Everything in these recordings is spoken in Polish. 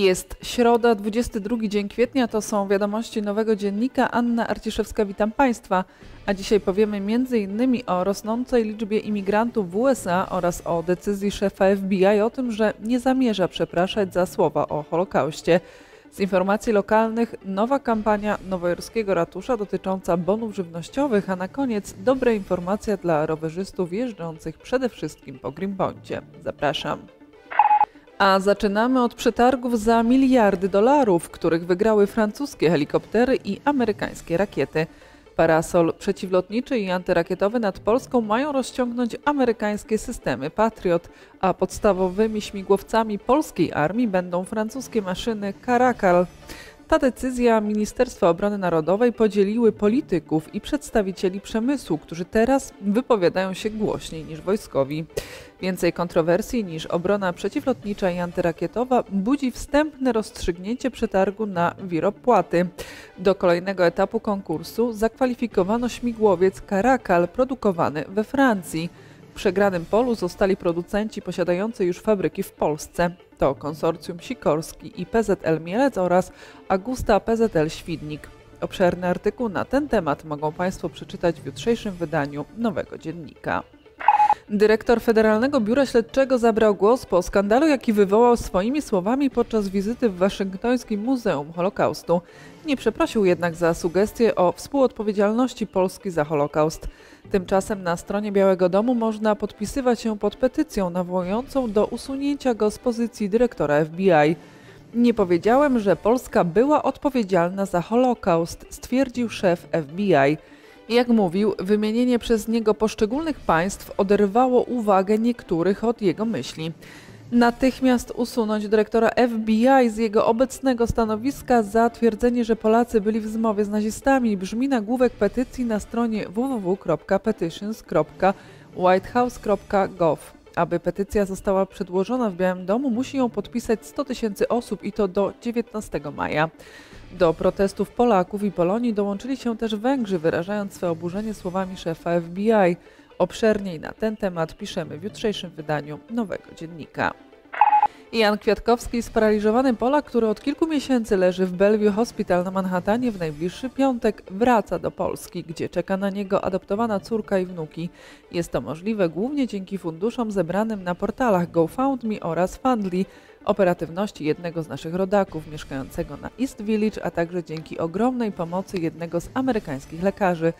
Jest środa, 22 dzień kwietnia, to są wiadomości nowego dziennika. Anna Arciszewska, witam Państwa. A dzisiaj powiemy m.in. o rosnącej liczbie imigrantów w USA oraz o decyzji szefa FBI o tym, że nie zamierza przepraszać za słowa o Holokauście. Z informacji lokalnych nowa kampania nowojorskiego ratusza dotycząca bonów żywnościowych, a na koniec dobra informacja dla rowerzystów jeżdżących przede wszystkim po Greenpointie. Zapraszam. A zaczynamy od przetargów za miliardy dolarów, których wygrały francuskie helikoptery i amerykańskie rakiety. Parasol przeciwlotniczy i antyrakietowy nad Polską mają rozciągnąć amerykańskie systemy Patriot, a podstawowymi śmigłowcami polskiej armii będą francuskie maszyny Caracal. Ta decyzja Ministerstwa Obrony Narodowej podzieliły polityków i przedstawicieli przemysłu, którzy teraz wypowiadają się głośniej niż wojskowi. Więcej kontrowersji niż obrona przeciwlotnicza i antyrakietowa budzi wstępne rozstrzygnięcie przetargu na wiropłaty. Do kolejnego etapu konkursu zakwalifikowano śmigłowiec Caracal produkowany we Francji. Przegranym polu zostali producenci posiadający już fabryki w Polsce. To konsorcjum Sikorski i PZL Mielec oraz Agusta PZL Świdnik. Obszerny artykuł na ten temat mogą Państwo przeczytać w jutrzejszym wydaniu Nowego Dziennika. Dyrektor Federalnego Biura Śledczego zabrał głos po skandalu, jaki wywołał swoimi słowami podczas wizyty w Waszyngtońskim Muzeum Holokaustu. Nie przeprosił jednak za sugestie o współodpowiedzialności Polski za Holokaust. Tymczasem na stronie Białego Domu można podpisywać się pod petycją nawołującą do usunięcia go z pozycji dyrektora FBI. Nie powiedziałem, że Polska była odpowiedzialna za Holokaust, stwierdził szef FBI. Jak mówił, wymienienie przez niego poszczególnych państw oderwało uwagę niektórych od jego myśli. Natychmiast usunąć dyrektora FBI z jego obecnego stanowiska za twierdzenie, że Polacy byli w zmowie z nazistami brzmi nagłówek petycji na stronie www.petitions.whitehouse.gov. Aby petycja została przedłożona w Białym Domu, musi ją podpisać 100 tysięcy osób i to do 19 maja. Do protestów Polaków i Polonii dołączyli się też Węgrzy, wyrażając swe oburzenie słowami szefa FBI. Obszerniej na ten temat piszemy w jutrzejszym wydaniu Nowego Dziennika. Jan Kwiatkowski, sparaliżowany Polak, który od kilku miesięcy leży w Bellevue Hospital na Manhattanie w najbliższy piątek, wraca do Polski, gdzie czeka na niego adoptowana córka i wnuki. Jest to możliwe głównie dzięki funduszom zebranym na portalach GoFundMe oraz Fundly, operatywności jednego z naszych rodaków mieszkającego na East Village, a także dzięki ogromnej pomocy jednego z amerykańskich lekarzy,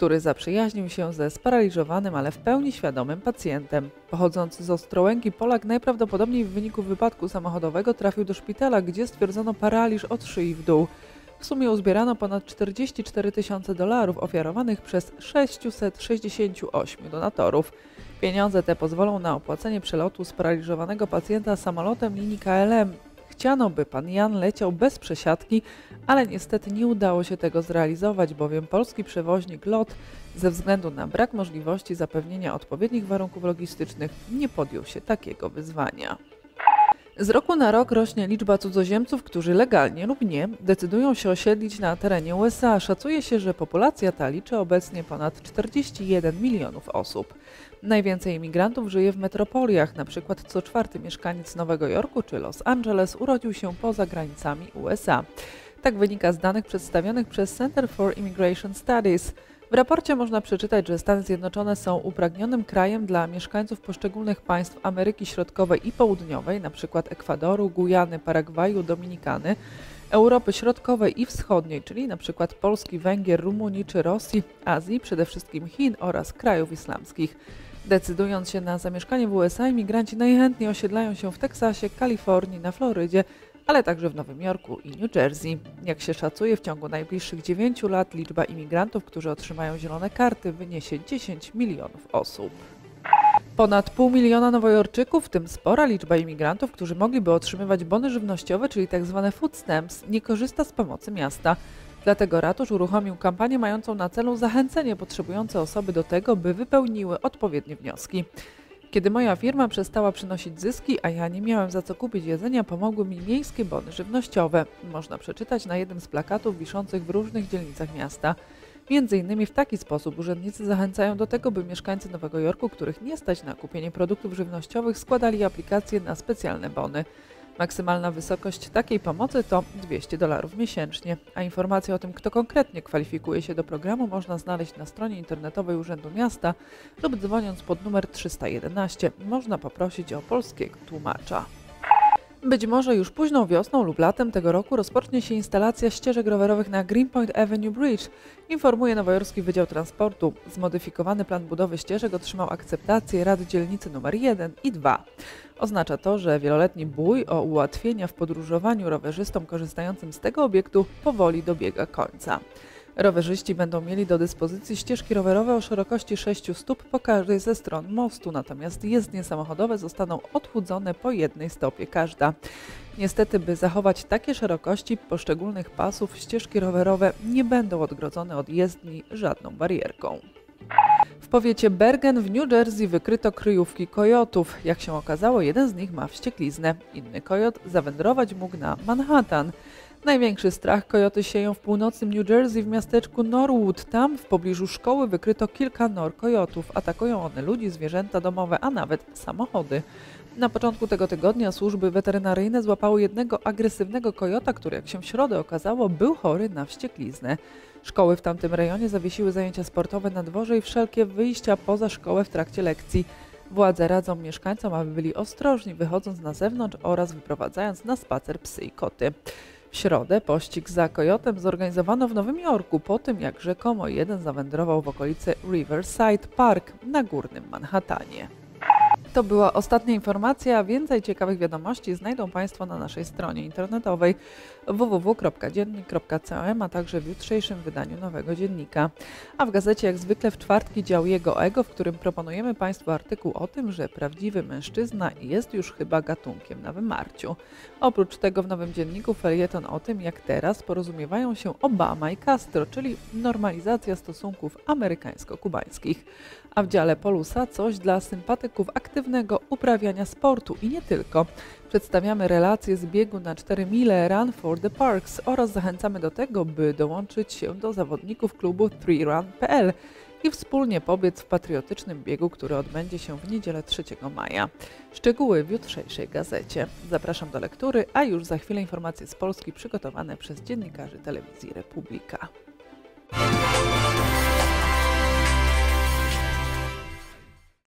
który zaprzyjaźnił się ze sparaliżowanym, ale w pełni świadomym pacjentem. Pochodzący z Ostrołęki Polak najprawdopodobniej w wyniku wypadku samochodowego trafił do szpitala, gdzie stwierdzono paraliż od szyi w dół. W sumie uzbierano ponad 44 tysiące dolarów ofiarowanych przez 668 donatorów. Pieniądze te pozwolą na opłacenie przelotu sparaliżowanego pacjenta samolotem linii KLM. Chciano, by pan Jan leciał bez przesiadki, ale niestety nie udało się tego zrealizować, bowiem polski przewoźnik LOT ze względu na brak możliwości zapewnienia odpowiednich warunków logistycznych nie podjął się takiego wyzwania. Z roku na rok rośnie liczba cudzoziemców, którzy legalnie lub nie decydują się osiedlić na terenie USA. Szacuje się, że populacja ta liczy obecnie ponad 41 milionów osób. Najwięcej imigrantów żyje w metropoliach, przykład co czwarty mieszkaniec Nowego Jorku czy Los Angeles urodził się poza granicami USA. Tak wynika z danych przedstawionych przez Center for Immigration Studies. W raporcie można przeczytać, że Stany Zjednoczone są upragnionym krajem dla mieszkańców poszczególnych państw Ameryki Środkowej i Południowej, np. Ekwadoru, Gujany, Paragwaju, Dominikany, Europy Środkowej i Wschodniej, czyli np. Polski, Węgier, Rumunii czy Rosji, Azji, przede wszystkim Chin oraz krajów islamskich. Decydując się na zamieszkanie w USA, imigranci najchętniej osiedlają się w Teksasie, Kalifornii, na Florydzie, ale także w Nowym Jorku i New Jersey. Jak się szacuje, w ciągu najbliższych 9 lat liczba imigrantów, którzy otrzymają zielone karty, wyniesie 10 milionów osób. Ponad pół miliona nowojorczyków, w tym spora liczba imigrantów, którzy mogliby otrzymywać bony żywnościowe, czyli tzw. Tak food stamps, nie korzysta z pomocy miasta. Dlatego ratusz uruchomił kampanię mającą na celu zachęcenie potrzebujące osoby do tego, by wypełniły odpowiednie wnioski. Kiedy moja firma przestała przynosić zyski, a ja nie miałem za co kupić jedzenia, pomogły mi miejskie bony żywnościowe. Można przeczytać na jednym z plakatów wiszących w różnych dzielnicach miasta. Między innymi w taki sposób urzędnicy zachęcają do tego, by mieszkańcy Nowego Jorku, których nie stać na kupienie produktów żywnościowych, składali aplikacje na specjalne bony. Maksymalna wysokość takiej pomocy to 200 dolarów miesięcznie, a informacje o tym, kto konkretnie kwalifikuje się do programu, można znaleźć na stronie internetowej Urzędu Miasta lub dzwoniąc pod numer 311. Można poprosić o polskiego tłumacza. Być może już późną wiosną lub latem tego roku rozpocznie się instalacja ścieżek rowerowych na Greenpoint Avenue Bridge, informuje Nowojorski Wydział Transportu. Zmodyfikowany plan budowy ścieżek otrzymał akceptację Rady Dzielnicy nr 1 i 2. Oznacza to, że wieloletni bój o ułatwienia w podróżowaniu rowerzystom korzystającym z tego obiektu powoli dobiega końca. Rowerzyści będą mieli do dyspozycji ścieżki rowerowe o szerokości 6 stóp po każdej ze stron mostu, natomiast jezdnie samochodowe zostaną odchudzone po jednej stopie każda. Niestety, by zachować takie szerokości poszczególnych pasów, ścieżki rowerowe nie będą odgrodzone od jezdni żadną barierką. Powiecie Bergen w New Jersey wykryto kryjówki kojotów. Jak się okazało, jeden z nich ma wściekliznę. Inny kojot zawędrować mógł na Manhattan. Największy strach kojoty sieją w północnym New Jersey w miasteczku Norwood. Tam w pobliżu szkoły wykryto kilka nor kojotów. Atakują one ludzi, zwierzęta domowe, a nawet samochody. Na początku tego tygodnia służby weterynaryjne złapały jednego agresywnego kojota, który jak się w środę okazało był chory na wściekliznę. Szkoły w tamtym rejonie zawiesiły zajęcia sportowe na dworze i wszelkie wyjścia poza szkołę w trakcie lekcji. Władze radzą mieszkańcom, aby byli ostrożni wychodząc na zewnątrz oraz wyprowadzając na spacer psy i koty. W środę pościg za kojotem zorganizowano w Nowym Jorku po tym, jak rzekomo jeden zawędrował w okolicy Riverside Park na górnym Manhattanie. To była ostatnia informacja. Więcej ciekawych wiadomości znajdą Państwo na naszej stronie internetowej www.dziennik.com, a także w jutrzejszym wydaniu Nowego Dziennika. A w gazecie jak zwykle w czwartki dział Jego Ego, w którym proponujemy Państwu artykuł o tym, że prawdziwy mężczyzna jest już chyba gatunkiem na wymarciu. Oprócz tego w Nowym Dzienniku felieton o tym, jak teraz porozumiewają się Obama i Castro, czyli normalizacja stosunków amerykańsko-kubańskich. A w dziale Polusa coś dla sympatyków aktywnego uprawiania sportu i nie tylko. Przedstawiamy relacje z biegu na 4 mile Run for the Parks oraz zachęcamy do tego, by dołączyć się do zawodników klubu 3run.pl i wspólnie pobiec w patriotycznym biegu, który odbędzie się w niedzielę 3 maja. Szczegóły w jutrzejszej gazecie. Zapraszam do lektury, a już za chwilę informacje z Polski przygotowane przez dziennikarzy telewizji Republika.